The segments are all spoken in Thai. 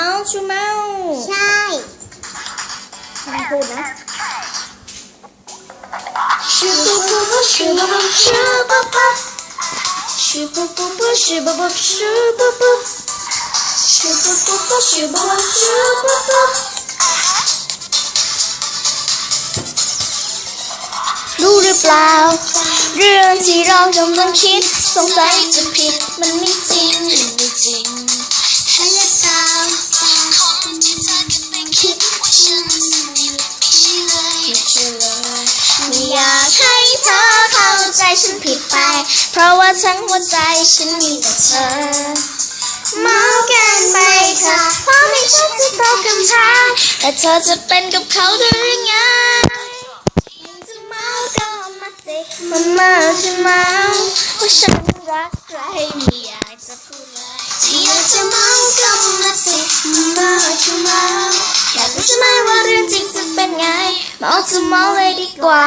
เมาชูเมาใช่ไม่พูดนะชูบูบูบูชูบูบูชูบูบูชูบูบูบูชูบูบูชูบูบูชูบูบูบูชูบูบูชูบูบูรู้หรือเปล่า เรื่องที่เรากำลังคิดสงสัยจะผิดมันไม่จริง ธอเข้าใจฉันผิดไป เพราะว่าทั้งหัวใจฉันมีแต่เธอเมากันไปเธอเพราะไม่ฉันจะตอบคำถามแต่เธอจะเป็นกับเขาได้หรือไงจะเมาก็มาสิมาเมาจะเมาว่าฉันรักใครไม่อยากจะพูดเลยที่อยากจะเมาก็มาสิมาเมาจะเมาอยากรู้ใช่ไหมว่าเรื่องจริงจะเป็นไงเมาจะเมาเลยดีกว่า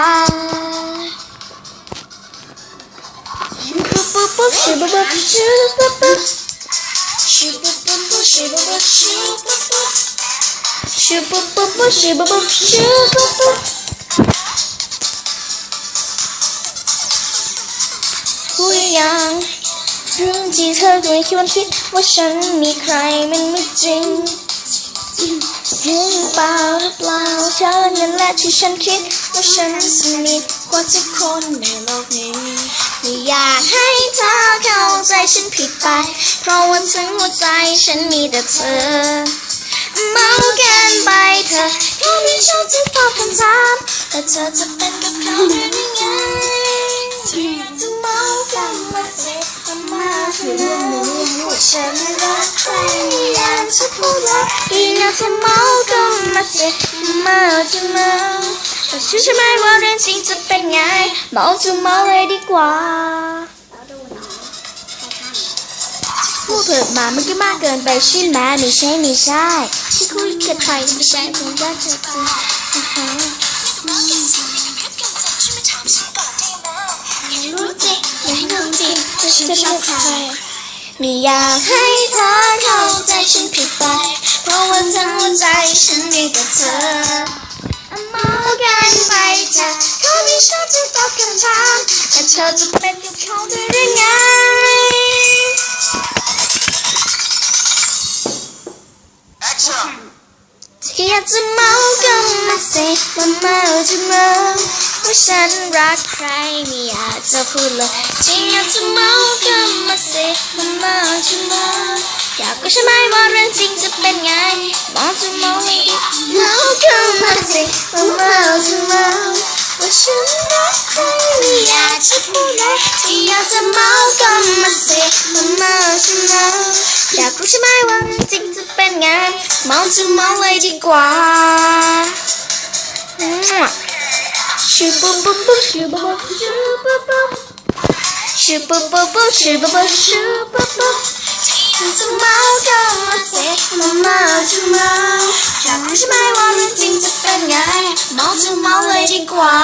ปุ๊บปุ๊บปุ๊บชูปุ๊บปุ๊บชูปุ๊บปุ๊บ Shoo-boo-boo-boo, shoo-boo-boo, shoo-boo-boo. Shoo-boo-boo-boo, shoo-boo-boo, shoo-boo-boo. รู้หรือยังเรื่องที่เธอเคยคิดวันคิดว่าฉันมีใครมันไม่จริงจริงเปล่าหรือเปล่าเธอนั่นแหละที่ฉันคิดว่าฉันสนิทกว่าทุกคนในโลกนี้ไม่อยากให้เธอ ใจฉันผิดไป เพราะว่าทั้งหัวใจฉันมีแต่เธอ เมาเกันไปเธอแค่ไม่ชอบจะตอบคำถามแต่เธอจะเป็นกับเขาได้ยังไงจะเมากันมาสิมามาคือเรื่องนี้ว่าฉันรักใครไม่อยากจะพูดเลยอีน่าจะเมากันมาสิมาจะเมาแต่เชื่อใช่ไหมว่าเรื่องจริงจะเป็นไงเมาจะเมาเลยดีกว่า พูดเผิดมามันก็มากเกินไปใช่ไหมไม่ใช่ไม่ใช่ที่คุยกับใครไม่ใช่คงรักเธอจริงอ่าฮะรู้จริงอยากให้รู้จริงว่าฉันจะชอบใครไม่อยากให้เธอเข้าใจฉันผิดไป เพราะว่าทั้งหัวใจฉันมีแต่เธอเมากันไปเธอเขาไม่ชอบจะตอบคำถามแต่เธอจะเป็นกับเขาได้หรือไง จะเมาก็มาสิมาเมาจะเมาว่าฉันรักใครไม่อยากจะพูดเลยที่อยากจะเมาก็มาสิมาเมาจะเมาอยากก็ใช่ไหมว่าเรื่องจริงจะเป็นไงเมาจะเมาให้ดีเมาก็มาสิมาเมาจะเมาว่าฉันรักใครไม่อยากจะพูดเลยที่อยากจะเมาก็มาสิมาเมาจะเมาอยากรู้ใช่ไหมว่าเรื่องจริงจะเป็นไง เมาจะเมาเลยดีกว่าชูปุ๊บปุ๊บปุ๊บชูปุ๊บปุ๊บชูปุ๊บปุ๊บชูปุ๊บปุ๊บปุ๊บชูปุ๊บปุ๊บชูปุ๊บปุ๊บจะเมาก็มาสิมาเมาจะเมาอยากรู้ใช่ไหมว่าเรื่องจริงจะเป็นไงเมาจะเมาเลยดีกว่า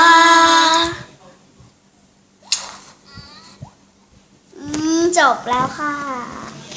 จบแล้วค่ะ